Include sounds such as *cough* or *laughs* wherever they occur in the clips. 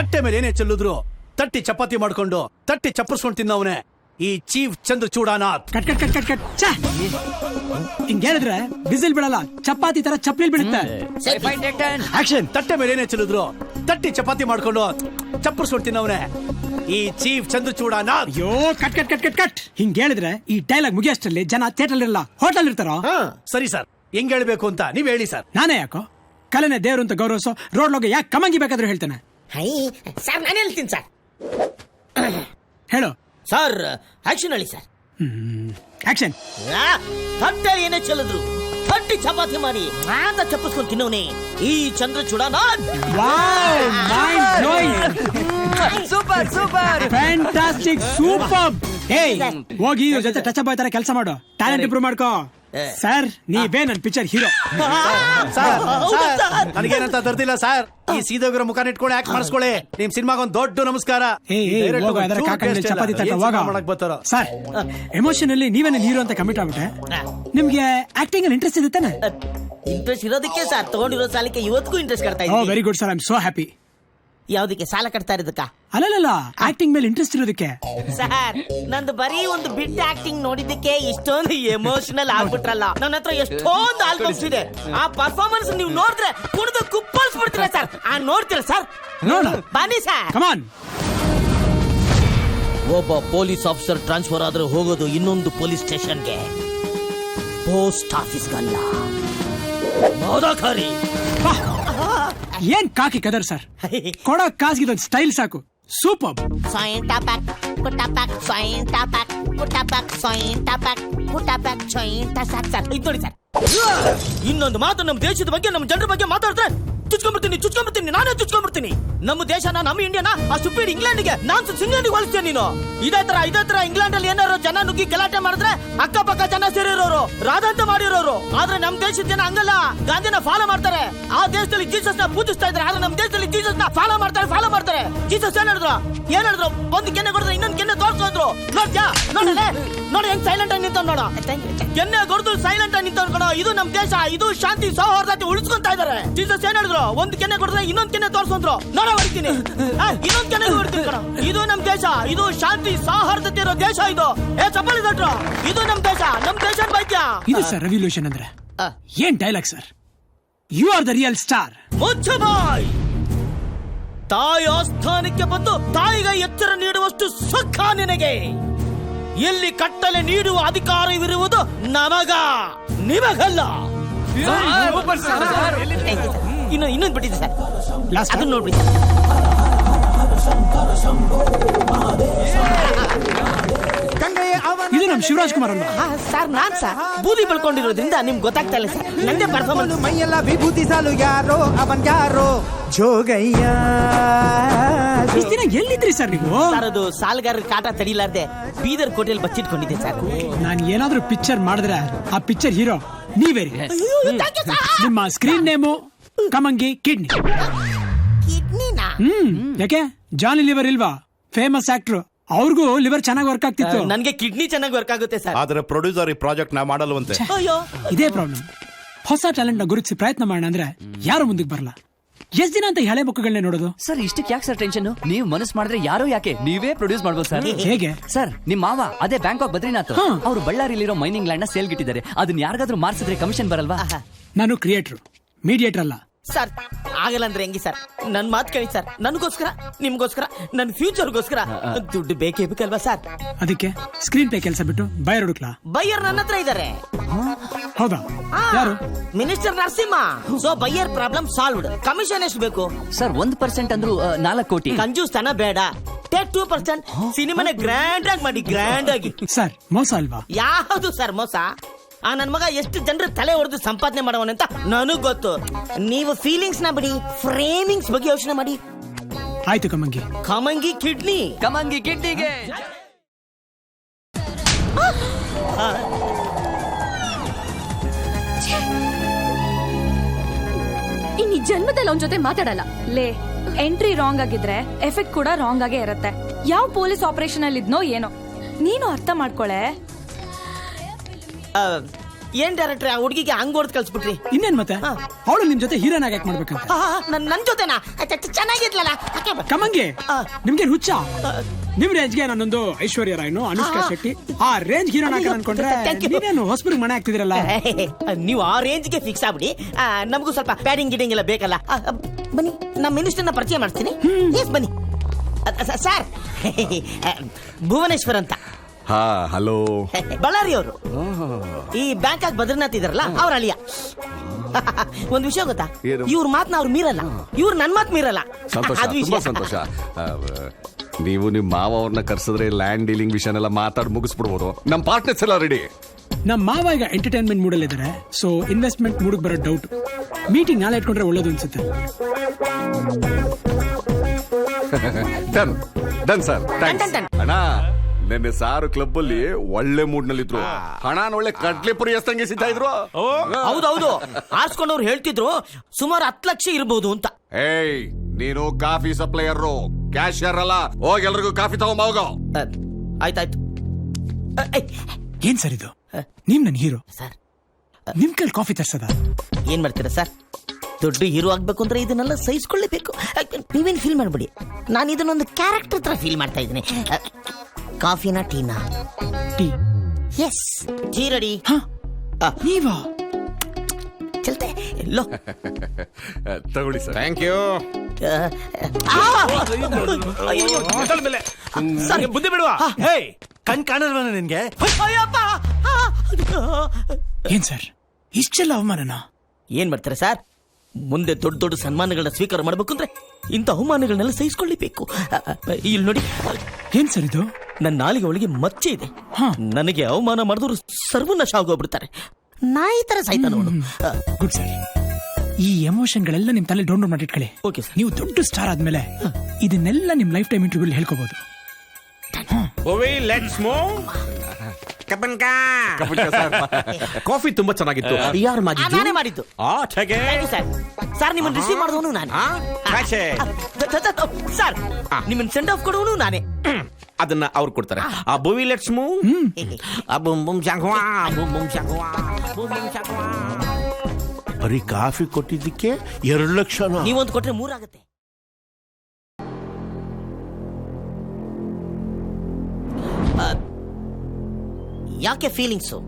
ತಟ್ಟೆ ಮೇಲೆ ಏನೇ ಚೆಲ್ಲಿದ್ರು ತಟ್ಟಿ ಚಪಾತಿ ಮಾಡ್ಕೊಂಡು ತಟ್ಟಿ ಚಪ್ಪರ್ಸ್ಕೊಂಡು ತಿನ್ನವನೇ ಈ chief Chandra Chudanath. Cut cut cut cut cut. ಛೆ! ಹಿಂಗ್ ಹೇಳಿದ್ರೆ ಬಿಸಿಲ್ ಬಿಡಲ್ಲ ಚಪಾತಿ ತರ ಚಪ್ಪಲಿ ಬಿಡುತ್ತೆ ಆಕ್ಷನ್ ತಟ್ಟೆ ಮೇಲೆ ಏನೇ ಚೆಲ್ಲಿದ್ರು ತಟ್ಟಿ ಚಪಾತಿ ಮಾಡ್ಕೊಂಡು ಚಪ್ಪರ್ಸ್ಕೊಂಡು ತಿನ್ನವನೇ ಈ ಚೀಫ್ ಚಂದ್ರ ಚೂಡಾನಾಥ್. ಅಯ್ಯೋ cut cut cut cut cut. ಹಿಂಗ್ ಹೇಳಿದ್ರೆ ಈ ಡೈಲಾಗ್ ಮುಗಿಯಷ್ಟರಲ್ಲಿ ಜನ ಥಿಯೇಟರ್ ಇರಲ್ಲ ಹೋಟೆಲ್ ಇರ್ತಾರೋ? ಸರಿ ಸರ್. ಹೆಂಗ್ ಹೇಳ್ಬೇಕು ಅಂತ ನೀವ್ ಹೇಳಿ ಸರ್. ನಾನೇ ಯಾಕೋ? ಕಲೆನೆ ದೇವ್ರು ಅಂತ ಗೌರವಿಸೋ ರೋಡ್ ಲೋಗ ಯಾಕೆ ಕಮಂಗಿ ಬೇಕಾದ್ರೂ ಹೇಳ್ತಾನೆ. ಹೈ ಸರ್ ನಾನು ಹೇಳ್ತೀನಿ ಸರ್. ಹೇಳು. ಸರ್ ಆಕ್ಷನ್ ಹೇಳಿ ಸರ್. ಆಕ್ಷನ್ ಆ, ತಟ್ಟೆ ಏನೇ ಚೆಲ್ಲಿದ್ರು ತಟ್ಟಿ ಚಪಾತಿ ಮಾಡಿ ಅಂತ ಚಪ್ಪಿಸ್ಕೊಂಡು ತಿನ್ನೋನೆ ಈ Chandra Chudanath wow mind blowing super super fantastic super ಏಯ್ ಹೋಗಿ ಇವ್ರ ಜೊತೆ ಟಚ್ ಅಪ್ ಆಯ್ತಾರೆ ಕೆಲಸ ಮಾಡು. ಟ್ಯಾಲೆಂಟ್ ಇಂಪ್ರೂವ್ ಮಾಡ್ಕೋ. ಸರ್ ನೀವೇ ನನ್ ಪಿಕ್ಚರ್ ಹೀರೋ ಸರ್. ನನಗೇನಂತ ತರ್ತಿಲ್ಲ ಸರ್ ಈ ಸೀದೋಗ್ರ ಮುಖ ಇಟ್ಕೊಂಡು ಯಾಕೆ ಮಾಡಿಸ್ಕೊಳ್ಳಿ ನಿಮ್ ಸಿನಿಮಾಗೊಂದು ದೊಡ್ಡ ನಮಸ್ಕಾರ ಏಯ್ ಈ ಏಯ್ direct ಅದರ ಒಂಚೂರು ಕಾಕಂಡ್ taste ಇಲ್ಲ. ಚಪಾತಿ ತಟ್ಟ ಏನ್ ಮಾಡಕ್ ಬರ್ತಾರೋ ಸರ್ ಎಮೋಷನ್ ಅಲ್ಲಿ ನೀವೇ ಹೀರೋ ಅಂತ ಕಮಿಟ್ ಆಗ್ಬಿಟ್ಟೆ ನಿಮ್ಗೆ ಆಕ್ಟಿಂಗ್ ಅಲ್ಲಿ ಇಂಟ್ರೆಸ್ಟ್ ಇದೆ ತಾನೆ ಇಂಟ್ರೆಸ್ಟ್ ಇರೋದಕ್ಕೆ ಸರ್ ತಗೊಂಡಿರೋ ಸಾಲಕ್ಕೆ ಇವತ್ತಿಗೂ ಇಂಟ್ರೆಸ್ಟ್ ಕಟ್ತಾ ಓ ಇದ್ದೀನಿ very good sir I am so happy ಯಾವ್ದಕ್ಕೆ ಸಾಲ ಕಟ್ತಾ ಇರೋದಕ್ಕ? ಅಲ್ಲಲ್ಲ ಆಕ್ಟಿಂಗ್ ಮೇಲೆ ಇಂಟ್ರೆಸ್ಟ್ ಇರೋದಕ್ಕೆ. ಸರ್ ನಂದು ಬರೀ ಒಂದು ಬಿಟ್ ಆಕ್ಟಿಂಗ್ ನೋಡಿದ್ದಕ್ಕೆ ಇಷ್ಟೊಂದು ಎಮೋಷನಲ್ ಆಗ್ಬಿಟ್ರಲ್ಲ. ನನ್ನ ಹತ್ರ ಎಷ್ಟೊಂದು ಆಲ್ಬಮ್ಸ್ ಇದೆ. ಆ ಪರ್ಫಾರ್ಮೆನ್ಸ್ ನೀವು ನೋಡಿದ್ರೆ ಕುಣಿದು ಕುಪ್ಪಳಿಸ್ಬಿಡ್ತೀರಾ ಸರ್? ಆ ನೋಡ್ತೀರ ಸರ್? ನೋಡ. ಬನ್ನಿ ಸರ್. ಕಮಾನ್ ಒಬ್ಬ ಪೊಲೀಸ್ ಆಫೀಸರ್ ಟ್ರಾನ್ಸ್ಫರ್ ಆದ್ರೆ ಹೋಗೋದು ಇನ್ನೊಂದು ಪೊಲೀಸ್ ಸ್ಟೇಷನ್ಗೆ. ಪೋಸ್ಟ್ ಆಫೀಸ್ಗಲ್ಲ. ಮೋದಖಾರಿ. ಏನ್ ಕಾಕಿ ಕದರ್ ಸರ್? ಕೊಡೋ ಕಾಸ್ಗೆ ಇದೊಂದು ಸ್ಟೈಲ್ ಸಾಕು super Soin tapak, putapak, soin tapak, putapak, soin tapak, putapak, soin tasak. Sir ಇದು ನೋಡಿ ಸರ್ ಇನ್ನೊಂದು ಮಾತು ನಮ್ಮ ದೇಶದ ಬಗ್ಗೆ ನಮ್ಮ ಜನರ ಬಗ್ಗೆ ಮಾತಾಡಿದ್ರೆ ಚುಚ್ಕೊಂಡ್ಬಿಡ್ತೀನಿ ಚುಚ್ಕೊಂಡ್ಬಿಡ್ತೀನಿ ನಾನೇ ಚುಚ್ಕೊಂಡ್ಬಿಡ್ತೀನಿ. ನಮ್ಮ ದೇಶನ ನಮ್ಮ ಇಂಡಿಯಾನ ಆ ಸುಪ್ರೀಡ್ ಇಂಗ್ಲೆಂಡ್ಗೆ ನಾನು ಇಂಗ್ಲೆಂಡ್ಗೆ ಹೋಲಿಸ್ತೀನಿ ನೀನು. ಇದೇ ತರ ಇದೇ ತರ ಇಂಗ್ಲೆಂಡ್ ಅಲ್ಲಿ ಏನಾರು ಜನ ನುಗ್ಗಿ ಗಲಾಟೆ ಮಾಡಿದ್ರೆ ಅಕ್ಕಪಕ್ಕ ಜನ ಸೇರಿರೋರು ರಾಧಾಂತ ಮಾಡಿರೋರು. ಆದ್ರೆ ನಮ್ಮ ದೇಶದ ಜನ ಹಂಗಲ್ಲ. ಗಾಂಧಿನ ಫಾಲೋ ಮಾಡ್ತಾರೆ. ಆ ದೇಶದಲ್ಲಿ ಜೀಸಸ್ನ ಪೂಜಿಸ್ತಾ ಇದ್ರೆ ಆದ್ರೆ ನಮ್ಮ ದೇಶದಲ್ಲಿ ಜೀಸಸ್ನ ಫಾಲೋ ಮಾಡ್ತಾರೆ ಫಾಲೋ ಮಾಡ್ತಾರೆ. ಜೀಸಸ್ ಏನ್ ಹೇಳಿದ್ರು? ಏನ್ ಹೇಳಿದ್ರು? ಒಂದು ಕೆನ್ನೆ ಕೊಡಿದ್ರೆ ಇನ್ನೊಂದು ಕೆನ್ನೆ ತೋರ್ಸೋದ್ರು ನೋಡ್ಯಾ ನೋಡಲೆ? ನೋಡಿ ಹೆಂಗ್ ಸೈಲೆಂಟ್ ಆಗಿ ನಿಂತ ನೋಡ. ಕೆನ್ನೆ ಕೊಡ್ದು ಸೈಲೆಂಟ್ ಆಗಿ ನಿಂತವ್ ಕಣ ಇದು ನಮ್ ದೇಶ ಇದು ಶಾಂತಿ ಸೌಹಾರ್ದತೆ ಉಳಿಸ್ಕೊಂತ ಇದಾರೆ ಜೀಸಸ್ ಏನ್ ಹೇಳಿದ್ರು? ಒಂದ್ ಕೆನೆ ಕೊಡ್ರೆ ಇನ್ನೊಂದ್ ಕೆನೆ ತೋರ್ಸಂದ್ರು ನೋಡ ಹೊಡಿತೀನಿ. ಆ, ಇನ್ನೊಂದ್ ಕೆನೆ ಹೊಡಿತೀನಿ ಕಣ. ಇದು ನಮ್ ದೇಶ ಇದು ಶಾಂತಿ ಸೌಹಾರ್ದತೆ ಇರೋ ದೇಶ ಇದು. ಏ ಚಪ್ಪಲಿ ದಟ್ರು ಇದು ನಮ್ ದೇಶ ನಮ್ ದೇಶ ಬೈದ್ಯ ಇದು ಸರ್ ರೆವಲ್ಯೂಷನ್ ಅಂದ್ರೆ. ಏನ್ dialogue sir you are the real star ಮುಚ್ಚ ಬಾಯ್. ತಾಯಿ ಆಸ್ಥಾನಕ್ಕೆ ಬಂದು ತಾಯಿಗೆ ಎಚ್ಚರ ನೀಡುವಷ್ಟು ಸುಖ ನಿನಗೆ. ಇಲ್ಲಿ ಕಟ್ಟಲೆ ನೀಡುವ ಅಧಿಕಾರವಿರುವುದು ನಮಗ ನಿಮಗಲ್ಲ. ಇನ್ನು ಇನ್ನೊಂದು ಬಿಟ್ಟಿದೆ ಸರ್. ಲಾಸ್ಟ್ ಅದನ್ನ ನೋಡ್ಬಿಡಿ ಸರ್. ಇದು ನಮ್ಮ ಶಿವರಾಜ್ ಕುಮಾರ್ ಅಲ್ವಾ? ಹಾ, ಸರ್ ನಾನ್ ಸರ್. ಬೂದಿ ಬೆಳ್ಕೊಂಡಿರೋದ್ರಿಂದ ನಿಮ್ಗೆ ಗೊತ್ತಾಗ್ತಾ ಇಲ್ಲ ಸರ್. ನಂದೇ ಪರ್ಫಾರ್ಮೆನ್ಸ್ ಮೈಯೆಲ್ಲ ವಿಭೂತಿ ಸಾಲು ಯಾರೋ ಅವನ್ ಯಾರೋ? ಜೋಗಯ್ಯ. ಇಷ್ಟ್ ದಿನ ಎಲ್ಲಿದ್ರಿ ಸರ್ ನೀವು? ಸರ್ ಅದು ಸಾಲಗಾರರ ಕಾಟ ತಡಿಲಾರ್ದೆ ಬೀದರ್ ಕೋಟೆಯಲ್ಲಿ ಬಚ್ಚಿಟ್ಕೊಂಡಿದ್ದೆ ಸರ್. ನಾನು ಏನಾದ್ರೂ ಪಿಕ್ಚರ್ ಮಾಡಿದ್ರೆ ಆ ಪಿಕ್ಚರ್ ಹೀರೋ ನೀವೇ ನಿಮ್ಮ ಸ್ಕ್ರೀನ್ ನೇಮು ಕಮಂಗಿ ಕಿಡ್ನಿ. ಕಿಡ್ನಿನಾ? ಹ್ಮ್ ಯಾಕೆ? ಜಾನಿ ಲಿವರ್ ಇಲ್ವಾ? ಫೇಮಸ್ ಆಕ್ಟರ್ ಅವ್ರಿಗೂ ಲಿವರ್ ಚೆನ್ನಾಗಿ ವರ್ಕ್ ಆಗ್ತಿತ್ತು. ನನಗೆ ಕಿಡ್ನಿ ಚೆನ್ನಾಗಿ ವರ್ಕ್ ಆಗುತ್ತೆ ಸರ್. ಆದ್ರೆ ಪ್ರೊಡ್ಯೂಸರ್ ಈ ಪ್ರಾಜೆಕ್ಟ್ ನಾ ಮಾಡಲ್ವಂತೆ. ಅಯ್ಯೋ. ಇದೇ ಪ್ರಾಬ್ಲಮ್ ಹೊಸ ಟ್ಯಾಲೆಂಟ್ನ ಗುರುತಿಸಿ ಪ್ರಯತ್ನ ಮಾಡೋಣ ಅಂದ್ರೆ ಯಾರು ಮುಂದಕ್ಕೆ ಬರಲ್ಲ? ಎಷ್ಟ್ ದಿನ ಅಂತ ಈ ಹಳೆ ಬುಕ್ಗಳನ್ನೇ ನೋಡೋದು? ಸರ್ ಇಷ್ಟಕ್ಕೆ ಯಾಕೆ ಸರ್ ಟೆನ್ಷನ್ ನೀವು ಮನಸ್ಸು ಮಾಡಿದ್ರೆ ಯಾರೋ ಯಾಕೆ? ನೀವೇ ಪ್ರೊಡ್ಯೂಸ್ ಮಾಡ್ಬೋದು ಸರ್. ಹೇಗೆ? ಸರ್ ನಿಮ್ ಮಾವ ಅದೇ ಬ್ಯಾಂಕಾಕ್ ಬದ್ರಿನಾಥ್. ಅವ್ರು ಅವರು ಬಳ್ಳಾರಿಲಿರೋ ಮೈನಿಂಗ್ ಲ್ಯಾಂಡ್ನ ಸೇಲ್ ಗಿಟ್ಟಿದ್ದಾರೆ. ಅದನ್ನ ಯಾರಿಗಾದ್ರೂ ಮಾರ್ಸಿದ್ರೆ ಕಮಿಷನ್ ಬರಲ್ವಾ? ನಾನು ಕ್ರಿಯೇಟರ್ ಮೀಡಿಯೇಟರ್ ಅಲ್ಲ. ಸರ್ ಆಗಲ್ಲ ಅಂದ್ರೆ ಹೆಂಗಿ ಸರ್ ನನ್ ಮಾತು ಕೇಳಿ ಸರ್ ನನಗೋಸ್ಕರ ನಿಮ್ಗೋಸ್ಕರ ನನ್ನ ಫ್ಯೂಚರ್ಗೋಸ್ಕರ ದುಡ್ಡು ಬೇಕೇ ಬೇಕಲ್ವಾ ಸರ್ ಅದಕ್ಕೆ ಸ್ಕ್ರೀನ್ ಪ್ಲೇ ಕೆಲಸ ಬಿಟ್ಟು ಬಯರ್ ಹುಡುಕ್ಲಾ ಬೈಯರ್ ನನ್ನ ಹತ್ರ ಇದಾರೆ. ಹೌದಾ? ಯಾರು? Minister Narasimha. So buyer problem solved commission ಎಷ್ಟು ಬೇಕು? ಸರ್ ಒಂದ್ ಪರ್ಸೆಂಟ್ ಅಂದ್ರು ನಾಲ್ಕು ಕೋಟಿ. ಕಂಜೂಸ್ ತನ ಬೇಡ. ಟೇಕ್ ಟೂ ಪರ್ಸೆಂಟ್ ಸಿನಿಮಾನ ಗ್ರ್ಯಾಂಡ್ ಆಗಿ ಮಾಡಿ ಗ್ರ್ಯಾಂಡ್ ಆಗಿ. ಸರ್ ಮೋಸ ಅಲ್ವಾ? ಯಾವುದು ಸರ್ ಮೋಸ? ಆ ನನ್ನ ಮಗ ಎಷ್ಟು ಜನರ ತಲೆ ಹೊಡೆದು ಸಂಪಾದನೆ ಮಾಡವನಂತ ನನಗ್ ಗೊತ್ತು. ನೀವು ಫೀಲಿಂಗ್ಸ್ನ ಬಿಡಿ ಫ್ರೇಮಿಂಗ್ಸ್ ಬಗ್ಗೆ ಯೋಚನೆ ಮಾಡಿ. ಆಯ್ತು ಕಮಂಗಿ. ಕಮಂಗಿ ಕಿಡ್ನಿ. ಕಮಂಗಿ ಕಿಡ್ನಿಗೆ. ಇನ್ ಈ ಜನ್ಮದಲ್ಲಿ ಅವನ ಜೊತೆ ಮಾತಾಡಲ್ಲ. ಲೇ ಎಂಟ್ರಿ ರಾಂಗ್ ಆಗಿದ್ರೆ ಎಫೆಕ್ಟ್ ಕೂಡ ರಾಂಗ್ ಆಗೇ ಇರುತ್ತೆ. ಯಾವ ಪೊಲೀಸ್ ಆಪರೇಷನ್ ಅಲ್ಲಿ ಇದ್ನೋ ಏನೋ. ನೀನು ಅರ್ಥ ಮಾಡ್ಕೊಳೆ. ಏನ್ ಡೈರೆಕ್ಟ್ರೆ ಆ ಹುಡುಗಿಗೆ ಹಂಗ್ ಹೊಡೆದ್ ಕಳ್ಸ್ಬಿಟ್ರಿ? ಇನ್ನೇನ್ ಮತ್ತೆ. ಅವಳು ನಿಮ್ ಜೊತೆ ಹೀರೋನ್ ಆಗಿ ಮಾಡ್ಬೇಕು ಆ, ನನ್ ನನ್ ಜೊತೆನಾ? ಅಚ್ಚ, ಅಚ್ಚ, ಚೆನ್ನಾಗಿದ್ಲಲ್ಲ ಅಕ್ಕೆ ಬಾ. ಕಮಂಗೆ ಆ. ನಿಮ್ಗೆ ಹುಚ್ಚ? ನಿಮ್ ರೇಂಜ್ಗೆ ನಾನೊಂದು ಐಶ್ವರ್ಯ ರಾಯ್ನು ಅನುಷ್ಕಾ ಆ. ಶೆಟ್ಟಿ. ಆ ರೇಂಜ್ ಹೀರೋನ್ ಆಗ ಅನ್ಕೊಂಡ್ರೆ thank you. ನೀವೇನು ಹೊಸಬ್ರಿಗೆ ಮನೆ ಆಗ್ತಿದಿರಲ್ಲ ನೀವು ಆ ರೇಂಜ್ಗೆ ಫಿಕ್ಸ್ ಆಗ್ಬಿಡಿ. ಆ, ನಮಗೂ ಸ್ವಲ್ಪ ಪ್ಯಾಡಿಂಗ್ ಗಿಡಿಂಗ್ ಎಲ್ಲ ಬೇಕಲ್ಲ. ಆ, ಆ, ಬನ್ನಿ ನಮ್ಮ ಮಿನಿಸ್ಟರ್ನ ಪರಿಚಯ ಮಾಡ್ತೀನಿ. ಎಸ್ ಬನ್ನಿ. ಅ, ಅ, ಸರ್. ಭುವನೇಶ್ವರ್ ಅಂತ. ಹಾ ಹಲೋ. *laughs* ಬಳ್ಳಾರಿ ಅವರು ಈ ಬ್ಯಾಂಕ್ ಆಗಿ ಬದ್ರಿನಾಥ್ ಇದಾರಲ್ಲ ಅವ್ರ ಅಳಿಯ. *laughs* ಒಂದ್ ವಿಷಯ ಗೊತ್ತಾ? ಏನು? ಇವ್ರ ಮಾತ್ನ ಅವ್ರು ಮೀರಲ್ಲ. ಇವ್ರ ನನ್ ಮಾತ್ ಮೀರಲ್ಲ. ಸಂತೋಷ ಅದ್ ವಿಷಯ. ತುಂಬಾ ಸಂತೋಷ. *laughs* ಆ, ನೀವು ನಿಮ್ ಮಾವ ಅವ್ರನ್ನ ಕರ್ಸಿದ್ರೆ ಲ್ಯಾಂಡ್ ಡೀಲಿಂಗ್ ವಿಷಯನೆಲ್ಲ ಮಾತಾಡಿ ಮುಗಿಸ್ಬಿಡ್ಬೋದು. ನಮ್ಮ ಪಾರ್ಟ್ನರ್ಸ್ ಎಲ್ಲ ರೆಡಿ ನಮ್ಮ ಮಾವ ಈಗ ಎಂಟರ್ಟೈನ್ಮೆಂಟ್ ಮೂಡಲ್ ಇದಾರೆ ಸೊ ಇನ್ವೆಸ್ಟ್ಮೆಂಟ್ ಮೂಡಕ್ ಬರೋ ಡೌಟ್ ಮೀಟಿಂಗ್ ನಾಳೆ ಇಟ್ಕೊಂಡ್ರೆ ಒಳ್ಳೇದು ಅನ್ಸುತ್ತೆ. Done done sir. ಅಣ್ಣ. ನಿನ್ನೆ ಸಾರು ಕ್ಲಬ್ ಅಲ್ಲಿ ಒಳ್ಳೆ ಮೂಡ್ನಲ್ಲಿ ಇದ್ರು ಹಣನ ಒಳ್ಳೆ ಕಡ್ಲೆ ಪುರಿ ಎಸ್ತಂಗೆ ಸಿದ್ಧ ಇದ್ರು ಹೌದೌದು ಆರ್ಸ್ಕೊಂಡವ್ರು ಹೇಳ್ತಿದ್ರು ಸುಮಾರು ಹತ್ತು ಲಕ್ಷ ಇರ್ಬೋದು ಅಂತ. ಏಯ್ ನೀನು ಕಾಫಿ ಸಪ್ಲೈಯರ್ ಕ್ಯಾಶಿಯರ್ ಅಲ್ಲ ಹೋಗಿ ಎಲ್ರಿಗೂ ಕಾಫಿ ತಗೊಂಬ ಹೋಗೋ. ಆಯ್ತಾಯ್ತು. ಏನ್ ಸರ್ ಇದು? ನೀವ್ ನನ್ ಹೀರೋ? ಸರ್. ನಿಮ್ ಕೈಲಿ ಕಾಫಿ ತರ್ಸದ? ಏನ್ ಮಾಡ್ತೀರಾ ಸರ್? ದೊಡ್ಡ ಹೀರೋ ಆಗ್ಬೇಕು ಅಂದ್ರೆ ಇದನ್ನೆಲ್ಲ ಸಹಿಸ್ಕೊಳ್ಳೇಬೇಕು. ನೀವೇನ್ ಫೀಲ್ ಮಾಡ್ಬಿಡಿ. ನಾನು ಇದನ್ನೊಂದು ಕ್ಯಾರೆಕ್ಟರ್ ತರ ಫೀಲ್ ಮಾಡ್ತಾ ಇದ್ದೀನಿ. ಕಾಫಿನ ಟೀನಾ? ಟೀ. ಎಸ್ ಟೀ ರೆಡಿ ಹಾ. ನೀವಾ? ಚಲ್ತೆ ಎಲ್ಲೋ. ತಗೊಳ್ಳಿ ಸರ್. ಥ್ಯಾಂಕ್ ಯು ಬುದ್ಧಿ ಬಿಡುವ. ಹೇ. ಕಣ್ ಕಾಣಲ್ವ ನಿನ್ಗೆ? ಏನ್ ಸರ್? ಇಷ್ಟೆಲ್ಲ ಅವಮಾನನ? ಏನ್ ಮಾಡ್ತಾರೆ ಸರ್? ಮುಂದೆ ದೊಡ್ಡ ದೊಡ್ಡ ಸನ್ಮಾನಗಳನ್ನ ಸ್ವೀಕಾರ ಮಾಡ್ಬೇಕು ಅಂದ್ರೆ ಇಂಥ ಅವಮಾನಗಳನ್ನೆಲ್ಲ ಸಹಿಸ್ಕೊಳ್ಳೇಬೇಕು. ಇಲ್ಲಿ ನೋಡಿ. ಏನ್ ಸರ್ ಇದು? ನನ್ನ ನಾಲಿಗೆ ಒಳಗೆ ಮಚ್ಚೆ ಇದೆ ಹಾ. ನನಗೆ ಅವಮಾನ ಮಾಡಿದವರು ಸರ್ವನಾಶ ಆಗೋಗ್ಬಿಡ್ತಾರೆ ನಾಯಿ ತರ ಸಾಯ್ತಾ ನೋಡು ಗುಡ್ ಸರ್ ಈ ಎಮೋಷನ್ಗಳೆಲ್ಲ ನಿಮ್ ತಲೆ ಡೌನ್ಲೋಡ್ ಮಾಡಿ ಇಟ್ಕೊಳ್ಳಿ ಓಕೆ ಸರ್ ನೀವು ದೊಡ್ಡ ಸ್ಟಾರ್ ಆದ್ಮೇಲೆ ಇದನ್ನೆಲ್ಲ ನಿಮ್ ಲೈಫ್ ಟೈಮ್ ಇಂಟರ್ವ್ಯೂ ಹೇಳ್ಕೋಬಹುದು ಕಾಫಿ ತುಂಬಾ ಚೆನ್ನಾಗಿತ್ತು ಯಾರು ಮಾಡಿದ್ದು ನಾನೇ ಮಾಡಿದ್ದು ಆ ಸರ್ ಸರ್ ನಿಮ್ಮನ್ನ ರಿಸೀವ್ ಮಾಡಿದವನು ನಾನು ಆ, ಛೆ. ಸರ್ ನಿಮ್ಮನ್ನ ಸೆಂಡ್ ಆಫ್ ಕೊಡುವನು ನಾನೇ ಅದನ್ನ ಅವ್ರು ಕೊಡ್ತಾರೆ. ಆ. ಬುವಿ ಲೆಟ್ಸ್ ಮೂವ್ ಆ ಬುಮ್ ಬುಮ್ ಶಂಖ್ವಾ ಬುಮ್ ಬುಮ್ ಶಂಖ್ವಾ ಬುಮ್ ಬರೀ ಕಾಫಿ ಕೊಟ್ಟಿದ್ದಕ್ಕೆ ಎರಡು ಲಕ್ಷ ನೀವೊಂದು ಕೊಟ್ರೆ ಮೂರಾಗುತ್ತೆ ಯಾಕೆ ಫೀಲಿಂಗ್ಸು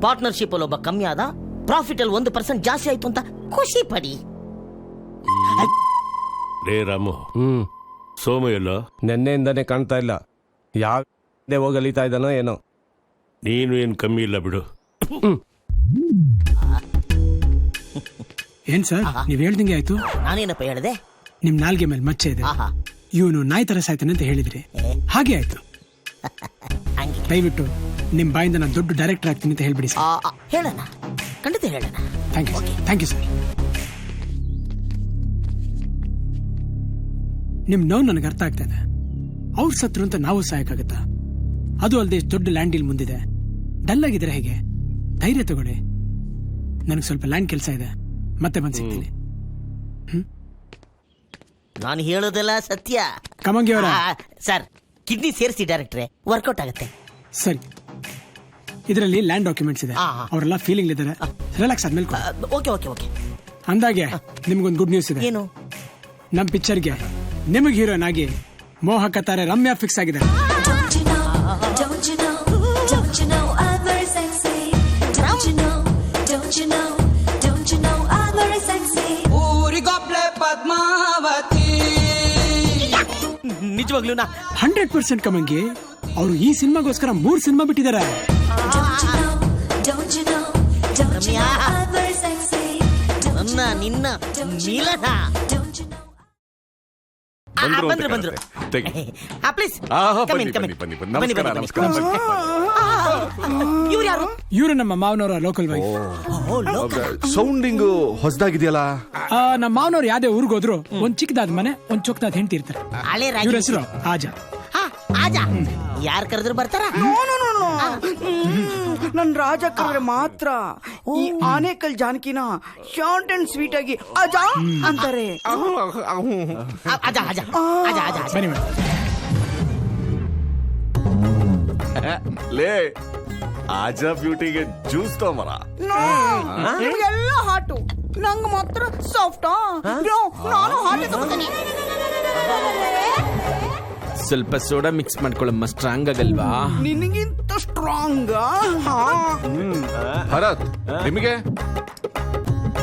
ಪಾರ್ಟ್ನರ್ಶಿಪ್ ಅಲ್ಲಿ ಒಬ್ಬ ಕಮ್ಮಿ ಆದ ಪ್ರಾಫಿಟ್ ಅಲ್ಲಿ ಒಂದು ಪರ್ಸೆಂಟ್ ಜಾಸ್ತಿ ಆಯ್ತು ಅಂತ ಖುಷಿ ಪಡಿ. ರೇ ರಾಮು. ಸೋಮ ಎಲ್ಲೋ ನೆನ್ನೆಯಿಂದನೇ ಕಾಣ್ತಾ ಇಲ್ಲ. ಯಾವ ಹೋಗಿ ಅಲಿತಾ ಇದ್ದಾನೋ ಏನೋ. ನೀನು ಏನು ಕಮ್ಮಿ ಇಲ್ಲ ಬಿಡು. ಏನ್ ಸರ್? ನೀವ್ ಹೇಳ್ದಂಗೆ ಆಯ್ತು? ನಾನೇನಪ್ಪ ಹೇಳಿದೆ? ನಿಮ್ ನಾಲ್ಗೆ ಮೇಲೆ ಮಚ್ಚೆ ಇದೆ. ಆಹಾ. ಇವನು ನಾಯಿ ತರ ಸಾಯ್ತಾನೆ ಅಂತ ಹೇಳಿದ್ರಿ. ಹಾಗೆ ಆಯ್ತು. ಹಂಗೆ. ದಯವಿಟ್ಟು ನಿಮ್ ಬಾಯಿಂದ ನಾನು ದೊಡ್ಡ ಡೈರೆಕ್ಟರ್ ಆಗ್ತೀನಿ ಅಂತ ಹೇಳ್ಬಿಡಿ ಸರ್. ಆ, ಹೇಳೋಣ ಖಂಡಿತ ಹೇಳೋಣ thank you thank you sir. ನಿಮ್ ನೋವು ನನಗೆ ಅರ್ಥ ಆಗ್ತಾ ಇದೆ. ಅವ್ರು ಸತ್ರು ಅಂತ ನಾವು ಸಾಯಕ್ಕಾಗತ್ತಾ? ಅದು ಅಲ್ಲದೆ ದೊಡ್ಡ ಲ್ಯಾಂಡ್ ಇಲ್ಲಿ ಮುಂದಿದೆ. ಡಲ್ ಆಗಿದ್ರೆ ಹೇಗೆ? ಧೈರ್ಯ ತಗೊಳ್ಳಿ. ನನಗೆ ಸ್ವಲ್ಪ ಲ್ಯಾಂಡ್ ಕೆಲಸ ಇದೆ. ಮತ್ತೆ ಬಂದು ಸಿಗ್ತೀನಿ. ನಾನು ಹೇಳೋದೆಲ್ಲ ಸತ್ಯ. ಕಮಂಗಿ ಅವರ ಆ, ಸರ್ ಕಿಡ್ನಿ ಸೇರಿಸಿ ಡೈರೆಕ್ಟ್ರೆ. ವರ್ಕೌಟ್ ಆಗುತ್ತೆ. ಸರಿ. ಇದರಲ್ಲಿ ಲ್ಯಾಂಡ್ ಡಾಕ್ಯುಮೆಂಟ್ಸ್ ಇದೆ. ಆ, ಆ. ಅವರೆಲ್ಲ ಫೀಲಿಂಗ್ ಇದ್ದಾರೆ ರಿಲ್ಯಾಕ್ಸ್ ಆದ್ಮೇಲೆ ಕೊಡಿ. Okay okay okay. ಅಂದಾಗೆ ನಿಮ್ಗೊಂದು ಗುಡ್ ನ್ಯೂಸ್ ಇದೆ. ಏನು? ನಮ್ಮ ಪಿಕ್ಚರ್ಗೆ ನಿಮಗಿರನಿಗೆ ಮೋಹಕತಾರೆ ರಮ್ಯಾ ಫಿಕ್ಸ್ ಆಗಿದೆ. ಓ ನಿಜವಾಗ್ಲೂ ನಾ 100% ಕಮಂಗಿ ಔರು ಈ ಸಿನಿಮಾಗೋಸ್ಕರ ಮೂರು ಸಿನಿಮಾ ಬಿಟ್ಟಿದ್ದಾರೆ. ಡೋಂಟ್ ನಿನ್ನ ಮೀಲಹಾ ಬಂದ್ರು ಬಂದ್ರು ಅಂತ ಬಂದ್ರು ಕಾಣುತ್ತೆ. ತೆಗಿ. ಆ, ಪ್ಲೀಸ್ ಆ, Come ಬನ್ನಿ in, come ಬನ್ನಿ ಬನ್ನಿ ಬನ್ನಿ, ನಮಸ್ಕಾರ ಬನ್ನಿ, ನಮಸ್ಕಾರ. ಇವ್ರು ಯಾರು? ಇವರು ನಮ್ಮ ಮಾವನವರ ಲೋಕಲ್ ವೈಫ್ ಓ, ಲೋಕ. ಸೌಂಡಿಂಗ್ ಹೊಸದಾಗಿದೆಯಲ್ಲ? ನಮ್ಮ ಮಾವನವ್ರು ಯಾವ್ದೇ ಊರಿಗೆ ಹೋದ್ರು ಒಂದ್ ಚಿಕ್ಕದಾದ ಮನೆ ಒಂದ್ ಚೊಕ್ಕದಾದ ಹೆಂಡತಿ ಇರ್ತಾರೆ. ಹಳೆ ಇವ್ರ ರಾಜ ಹೆಸರು ಆಜಾ. ಹಾ, ಆಜಾ. ಯಾರ್ ಕರೆದ್ರು ಬರ್ತಾರ? ನನ್ ರಾಜ ಕರೆದ್ರೆ ಮಾತ್ರ. ಈ ಆನೇಕಲ್ ಜಾನಕಿನ ಶಾರ್ಟ್ ಅಂಡ್ ಸ್ವೀಟ್ ಆಗಿ ಅಜಾ ಅಂತಾರೆ. ಆ, ಆಜಾ ಆಜಾ ಆಜಾ ಆಜಾ ಆಜಾ. ಬನ್ನಿ ಮೇಡಮ್. ಲೇ ಆಜಾ ಬ್ಯೂಟಿಗೆ ಜ್ಯೂಸ್ ತಗೊಂಬರ. ನಿಮ್ಗೆಲ್ಲ ಹಾಟು ನಂಗ್ ಮಾತ್ರ ಸಾಫ್ಟಾ ನಾನು ಹಾಟೆ ತಗೋತೀನಿ. ಸ್ವಲ್ಪ ಸೋಡಾ ಮಿಕ್ಸ್ ಮಾಡ್ಕೊಳ್ಳಮ್ಮ ಸ್ಟ್ರಾಂಗ್ ಆಗಲ್ವಾ? ನಿನಗಿಂತ ಸ್ಟ್ರಾಂಗ್ ಭರತ್ ನಿಮಗೆ?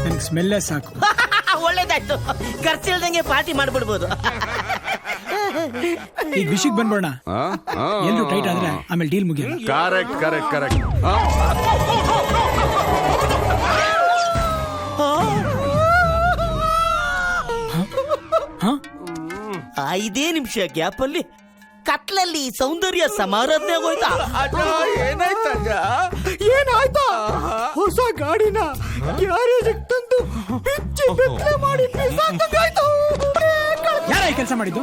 ನನ್ಗೆ ಸ್ಮೆಲ್ಲೇ ಸಾಕು. *laughs* ಒಳ್ಳೇದಾಯ್ತು. ಖರ್ಚಿಲ್ದಂಗೆ ಪಾರ್ಟಿ ಮಾಡ್ಬಿಡ್ಬೋದು. *laughs* ಈಗ ವಿಷಯಕ್ಕೆ ಬಂದ್ಬಿಡೋಣ. ಎಲ್ಲರೂ ಟೈಟ್ ಆದ್ರೆ ಆಮೇಲೆ ಡೀಲ್ ಮುಗಿಯೋಣ. ಕರೆಕ್ಟ್ ಕರೆಕ್ಟ್ ಕರೆಕ್ಟ್ ಐದೇ ನಿಮಿಷ ಗ್ಯಾಪ್ ಅಲ್ಲಿ ಕತ್ಲಲ್ಲಿ ಸೌಂದರ್ಯ ಸಮಾರಾಧನೆ ಆಗೋಯ್ತಾ? ಏನಾಯ್ತಂಗ ಏನಾಯ್ತಾ ಹೊಸ ಗಾಡಿನ ಗ್ಯಾರೇಜ್ ತಂದು ಬಿಚ್ಚಿ ಬೆತ್ತಲೆ ಮಾಡಿ ಬಿಸಾಕ್ದಂಗಾಯ್ತು. ಯಾರ ಈ ಕೆಲಸ ಮಾಡಿದ್ದು?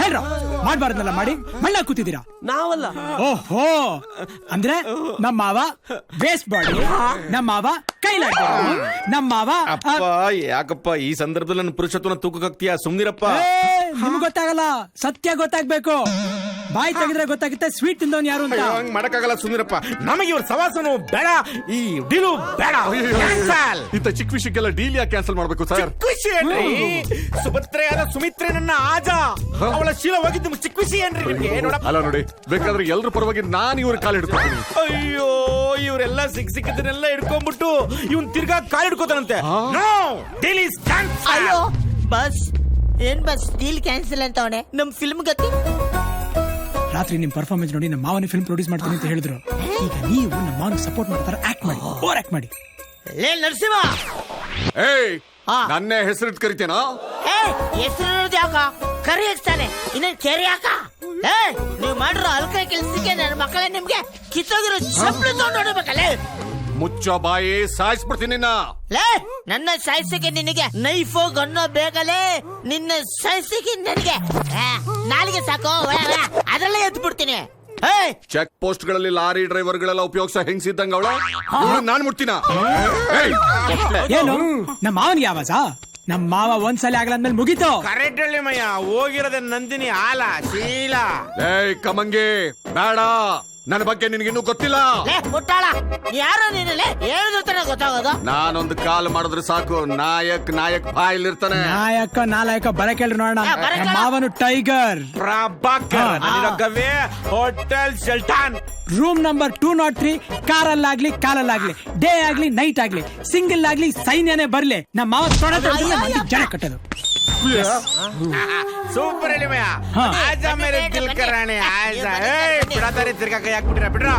ಹೇಳ್ರ ಮಾಡ್ಬಾರ್ದಲ್ಲ ಮಾಡಿ ಮಣ್ಣ ಕೂತಿದ್ದೀರಾ? ನಾವಲ್ಲ. ಓಹೋ ಅಂದ್ರೆ ನಮ್ಮ ಮಾವ ವೇಸ್ಟ್ ಬಾಡಿ ನಮ್ಮ ಮಾವ ಕೈಲಾಗ ನಮ್ಮ ಮಾವ ಅಪ್ಪ ಯಾಕಪ್ಪ ಈ ಸಂದರ್ಭದಲ್ಲಿ ನನ್ನ ಪುರುಷತ್ವನ ತೂಕಕ್ಕಾಗ್ತೀಯ ಸುಮ್ನಿರಪ್ಪ. ನಿಮ್ಗೆ ಗೊತ್ತಾಗಲ್ಲ ಸತ್ಯ ಗೊತ್ತಾಗ್ಬೇಕು. ಬಾಯಿ ತೆಗೆದ್ರೆ ಗೊತ್ತಾಗುತ್ತೆ ಸ್ವೀಟ್ ತಿಂದವನ್ ಯಾರು ಅಂತ. ಹಂಗ್ ಮಾಡಕ್ಕಾಗಲ್ಲ ಸುಂದರಪ್ಪ ನಮಗೆ ಇವ್ರ ಸವಾಸನು ಬೇಡ ಈ ಡೀಲು ಬೇಡ. ಕ್ಯಾನ್ಸಲ್ ಇಂಥ ಚಿಕ್ಕ ವಿಷಯಕ್ಕೆಲ್ಲ ಡೀಲ್ ಯಾಕೆ ಕ್ಯಾನ್ಸಲ್ ಮಾಡ್ಬೇಕು ಸರ್ ಖುಷಿ ಏನ್ರಿ? ಸುಭದ್ರೆಯಾದ ಸುಮಿತ್ರೆ ನನ್ನ ಆಜ. ಅವಳ ಶೀಲ ಹೋಗಿದ್ದು ಚಿಕ್ಕ ವಿಷಯ ಏನ್ರಿ ನಿಮ್ಗೆ? ನೋಡಪ್ಪ. ಅಲ್ಲ ನೋಡಿ ಬೇಕಾದ್ರೆ ಎಲ್ರ ಪರವಾಗಿ ನಾನು ಇವ್ರ ಕಾಲ್ ಹಿಡ್ಕೊತೀನಿ. ಅಯ್ಯೋ ಇವರೆಲ್ಲ ಸಿಕ್ ಸಿಕ್ಕಿದ್ದನ್ನೆಲ್ಲ ಹಿಡ್ಕೊಂಡ್ಬಿಟ್ಟು ಇವನ್ ತಿರ್ಗಾ ಕಾಲ್ ಹಿಡ್ಕೋತಾನಂತೆ. ನೋ ಡೀಲ್ ಇಸ್ ಅಯ್ಯೋ ಬಸ್. ಏನ್ ಬಸ್ ಡೀಲ್ ಕ್ಯಾನ್ಸಲ್ ಅಂತ ಅವನೆ ನಮ್ ಫಿಲ್ಮ್ ಗತಿ? ರಾತ್ರಿ ನಿಮ್ ಪರ್ಫಾರ್ಮೆನ್ಸ್ ನೋಡಿ ನಮ್ಮ ಮಾವನ ಫಿಲ್ಮ್ ಪ್ರೊಡ್ಯೂಸ್ ಮಾಡ್ತೀನಿ ಅಂತ ಹೇಳಿದ್ರು. ಈಗ ನೀವು ನಮ್ಮ ಮಾವನ ಸಪೋರ್ಟ್ ಮಾಡ್ತಾರೆ ಆಕ್ಟ್ ಮಾಡಿ ಓವರ್ ಆಕ್ಟ್ ಮಾಡಿ. ಲೇ ನರಸಿಂಹ! ಏಯ್ ನನ್ನೇ ಹೆಸರಿಟ್ ಕರಿತೇನಾ? ಏ ಹೆಸರು ಯಾಕ ಕರಿ ಹಚ್ತಾನೆ ಇನ್ನೇನ್ ಕೆರೆ ಯಾಕ ಏ ನೀವ್ ಮಾಡಿರೋ ಅಲ್ಕ ಕೆಲ್ಸಕ್ಕೆ ನನ್ನ ಮಕ್ಕಳೇ ನಿಮ್ಗೆ ಕಿತ್ತೋಗಿರೋ ಚಪ್ಪಲಿ ತಗೊಂಡು ನೋಡ್ಬೇಕಲ್ಲೇ ಮುಚ್ಚ ಬಾಯಿ ಸಾಯಿಸ್ಬಿಡ್ತೀನಿ ನಾ ಲೇ ನನ್ನ ಸಾಯಿಸಿಗೆ ನಿನಗೆ ನೈಫು ಗನ್ನು ಬೇಕಲೇ ನಿನ್ನ ಸಾಯಿಸಿಗೆ ನನಗೆ. ಆ, ನಾಲಿಗೆ ಸಾಕು ಅದರಲ್ಲೇ ಎದ್ದು ಬಿಡ್ತೀನಿ ಏಯ್! ಚೆಕ್ ಪೋಸ್ಟ್ಗಳಲ್ಲಿ ಲಾರಿ ಡ್ರೈವರ್ ಗಳೆಲ್ಲ ಉಪಯೋಗಿಸೋ ಹೆಂಗ್ಸಿದ್ದಂಗ ಅವಳು? ನಾನ್ ಮುಟ್ತೀನ? ಏಯ್, ಏನು? ನಮ್ಮ ಮಾವನಿಗೆ ಆವಾಜ ನಮ್ಮ ಮಾವ ಒಂದ್ಸಲ ಆಗ್ಲಾದ್ಮೇಲೆ ಮುಗೀತು. ಕರೆಕ್ಟ್ ಹೇಳಿ ಮಯ್ಯ ಹೋಗಿರೋದೇ ನಂದಿನಿ ಆಲ ಶೀಲ. ಏಯ್ ಕಮಂಗಿ ಬೇಡ. ನನ್ನ ಬಗ್ಗೆ ನಿನ್ಗಿನ್ನೂ ಗೊತ್ತಿಲ್ಲ. ಲೇ ಮುಟ್ಟಾಳ. ಯಾರು ನೀನಲ್ಲೇ ಹೇಳಿದ್ರೆ ಗೊತ್ತಾಗೋದು. ನಾನೊಂದು ಕಾಲ್ ಮಾಡಿದ್ರೆ ಸಾಕು. ನಾಯಕ್ ನಾಯಕ್ ಬಾಯಲ್ಲಿರ್ತಾನೆ ನಾಯಕ ನಾಲಾಯಕ ಬರ ಕೇಳ್ರಿ ನೋಡೋಣ ನಮ್ಮ ಮಾವನು ಟೈಗರ್. ಪ್ರಭಾಕರ್ ನಾನಿರೋ ಗವಿ hotel Shelton room number two not three ಕಾರಲ್ಲಾಗ್ಲಿ ಕಾಲಲ್ಲಾಗ್ಲಿ ಡೇ ಆಗ್ಲಿ ನೈಟ್ ಆಗ್ಲಿ ಸಿಂಗಲ್ ಆಗ್ಲಿ ಸೈನ್ಯನೇ ಬರ್ಲಿ. ನಮ್ಮ ಮಾವ ತೊಡೆ ಜನ ಕಟ್ಟೋದು. ಸೂಪರ್ ಹೇಳಿ ಮಯ್ಯ ಹಾ. ಆಜ ಮೇಲೆ ದಿಲ್ ಕರಾಣೆ ಆಜ ಏಯ್ ಬಿಡತಾರೆ ತಿರ್ಗಾ ಕೈ ಹಾಕ್ಬಿಟ್ರ ಬಿಡ್ರ